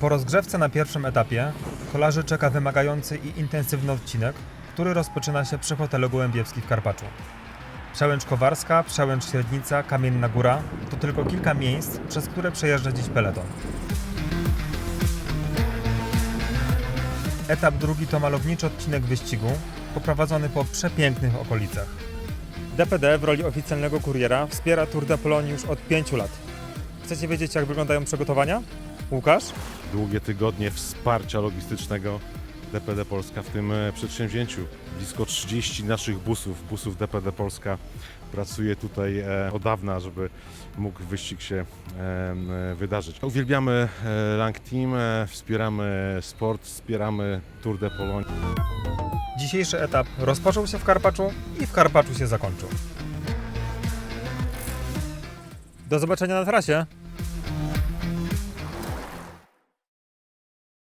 Po rozgrzewce na pierwszym etapie kolarzy czeka wymagający i intensywny odcinek, który rozpoczyna się przy hotelu Gołębiewski w Karpaczu. Przełęcz Kowarska, Przełęcz Średnica, Kamienna Góra to tylko kilka miejsc, przez które przejeżdża dziś peleton. Etap drugi to malowniczy odcinek wyścigu, poprowadzony po przepięknych okolicach. DPD w roli oficjalnego kuriera wspiera Tour de Pologne już od 5 lat. Chcecie wiedzieć, jak wyglądają przygotowania? Łukasz? długie tygodnie wsparcia logistycznego DPD Polska w tym e, przedsięwzięciu. Blisko 30 naszych busów, busów DPD Polska pracuje tutaj e, od dawna, żeby mógł wyścig się e, wydarzyć. Uwielbiamy Lang Team, wspieramy sport, wspieramy Tour de Pologne. Dzisiejszy etap rozpoczął się w Karpaczu i w Karpaczu się zakończył. Do zobaczenia na trasie!